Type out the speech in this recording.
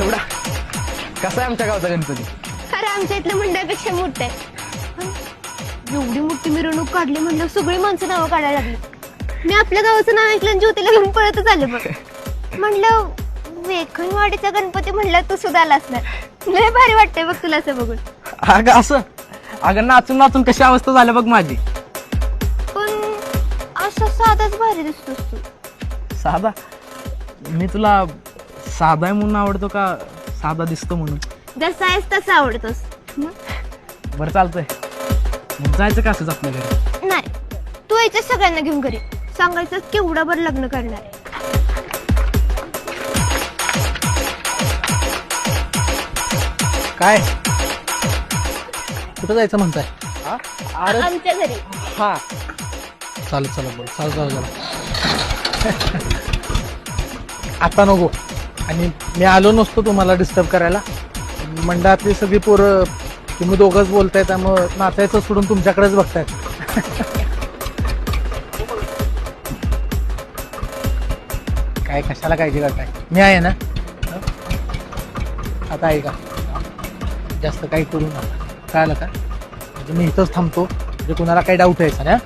एवढा. कसा आहे आमच्या गावचा गणपती? अरे आमच्या इथल्या मंडळापेक्षा मोठं आहे? एवढी मोठी मिरवणूक काढली म्हणलं सगळी माणसं नावं काढायला लागली. मी आपल्या गावाचं नाव ऐकलं आणि ज्योतीला घेऊन पळतच आले बघ. म्हणलं वेखनवाडीचा गणपती म्हणलं तू सुद्धा आला असणार लय भारी वाटतंय बघ तुला असं बघून. अगं असं? अगं नाचून नाचून कशी अवस्था झाली बघ माझी. पण असं साधाच भारी दिसतोस तू. साधा? मी तुला साधा आहे म्हणून आवडतो का साधा दिसतो म्हणून? जसा आहेस तसा आवडतोस. हं? बरं चालतंय. मग जायचं का असंच आपल्या घरी? नाही. तू यायच्या सगळ्यांना घेऊन घरी. सांगायचं केवढा भर लग्न करणार आहे. काय? कुठं जायचं म्हणताय? अरे आमच्या घरी. हा. चालत चला बोल चालू चालू चला आता नको. आणि मी आलो नसतो तुम्हाला डिस्टर्ब करायला. मंडळातली सगळी पोरं तुम्ही दोघंच बोलताय त्यामुळं नाचायचं सोडून तुमच्याकडेच बघतायत. काय कशाला काळजी करताय? मी आहे ना? आता आता ऐका जास्त काही करू नका. कळालं का? म्हणजे मी इथंच थांबतो. म्हणजे कुणाला काही डाऊट यायचा ना